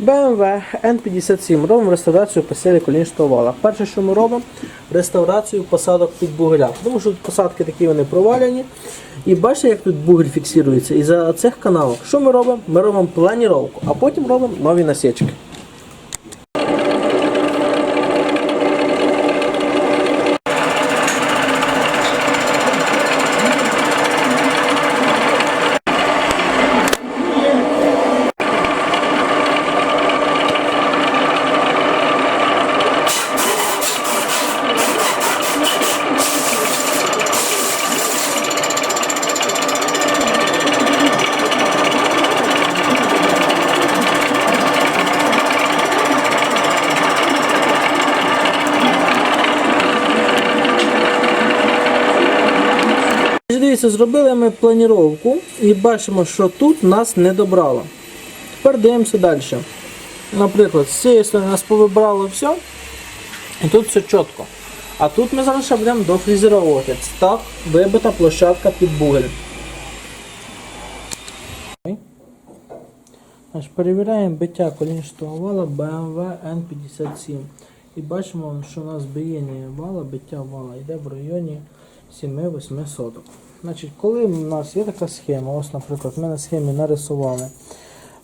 BMW N57. Робимо реставрацію посілі колінчатого вала. Перше, що ми робимо, реставрацію посадок під бугеля. Тому що тут посадки такі вони проваляні. І бачите, як тут бугель фіксується. І за цих каналок, що ми робимо? Ми робимо планіровку, а потім робимо нові насічки. Дивіться, зробили ми планіровку і бачимо, що тут нас не добрало. Тепер дивимося далі. Наприклад, з цієї сторони нас повибрало все, і тут все чітко. А тут ми зараз ще будемо дофрезеровувати. Це так вибита площадка під бугель. Перевіряємо биття колінчатого вала BMW N57. І бачимо, що у нас бияння вала, биття вала йде в районі 7-8 соток. Значить, коли в нас є така схема, ось, наприклад, ми на схемі нарисували.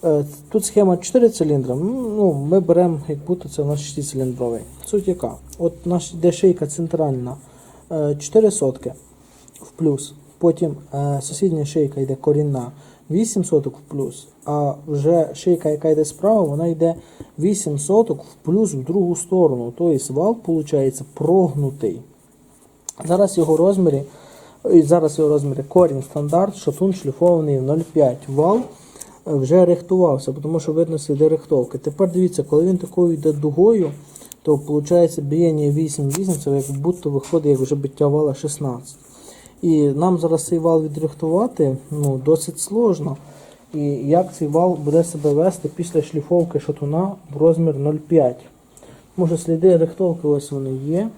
Е, Тут схема 4 циліндри. Ну, ми беремо, як будто це у нас 6-циліндровий. Суть яка? От наш йде шийка центральна е, 4 сотки в плюс. Потім е, сусідня шийка йде корінна 8 соток в плюс. А вже шийка, яка йде справа, вона йде 8 соток в плюс в другу сторону. Тобто вал, виходить, прогнутий. Зараз його розмірі, зараз його розмірі корінь стандарт, шатун шліфований в 0,5. Вал е, вже рихтувався, тому що видно сліди рихтовки. Тепер дивіться, коли він такою йде дугою, то виходить біяння 8-8, це як будто виходить як вже биття вала 16. І нам зараз цей вал відрихтувати ну, досить сложно. І як цей вал буде себе вести після шліфовки шатуна в розмір 0,5. Може сліди рихтовки ось вони є.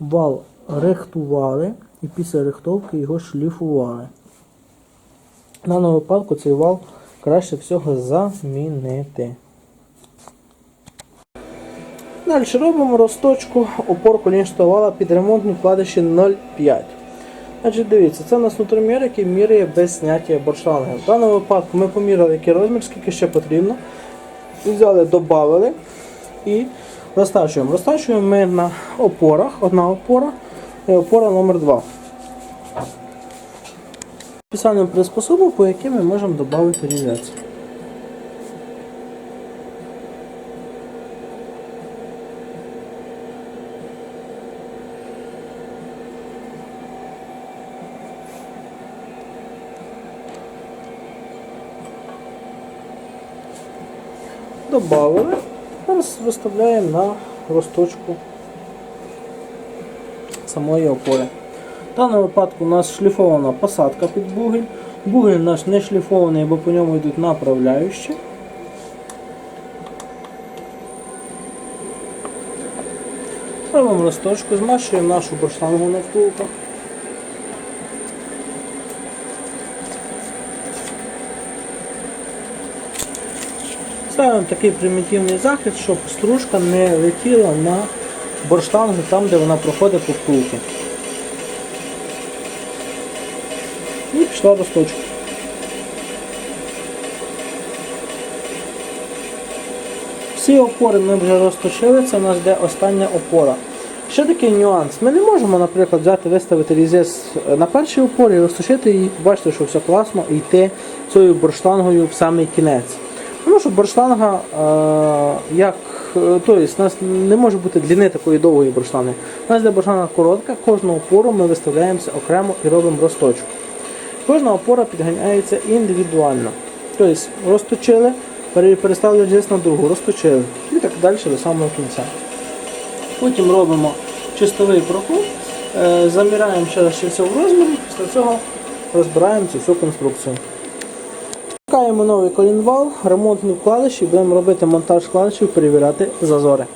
Вал рихтували і після рихтовки його шліфували. В даному випадку цей вал краще всього замінити. Далі робимо розточку опор колінчатого вала під ремонтні вкладиші 0,5. Значить, дивіться, це у нас нутромір, який міряє без зняття боршланги. В даному випадку ми поміряли, який розмір, скільки ще потрібно. Взяли, додали і розтачуємо. Розтачуємо ми на опорах, одна опора і опора номер 2 Спеціальним приспособом, по яким ми можемо додати різець. Добавили. Зараз виставляємо на розточку самої опори. В даному випадку у нас шліфована посадка під бугель. Бугель наш не шліфований, бо по ньому йдуть направляючі. Робимо розточку, змащуємо нашу баштангу на втулках. Ставимо такий примітивний захист, щоб стружка не летіла на борштангу там, де вона проходить по втулки. І пішла розточка. Всі опори ми вже розточили, це у нас йде остання опора. Ще такий нюанс. Ми не можемо, наприклад, взяти, виставити різець на першій опорі, розточити і побачити, що все класно, і йти цією борштангою в самий кінець. Тому що борштанга, е, як, тобто, у нас не може бути длини такої довгої борштанги. У нас йде борштанга коротка, кожну опору ми виставляємося окремо і робимо розточку. Кожна опора підганяється індивідуально. Тобто розточили, пере- переставили різець на другу, розточили і так далі до самого кінця. Потім робимо чистовий проход, е, заміряємо ще раз все в розмірі, після цього розбираємо цю всю конструкцію. Шукаємо новий колінвал, ремонтні вкладиші, будемо робити монтаж вкладишів, перевіряти зазори.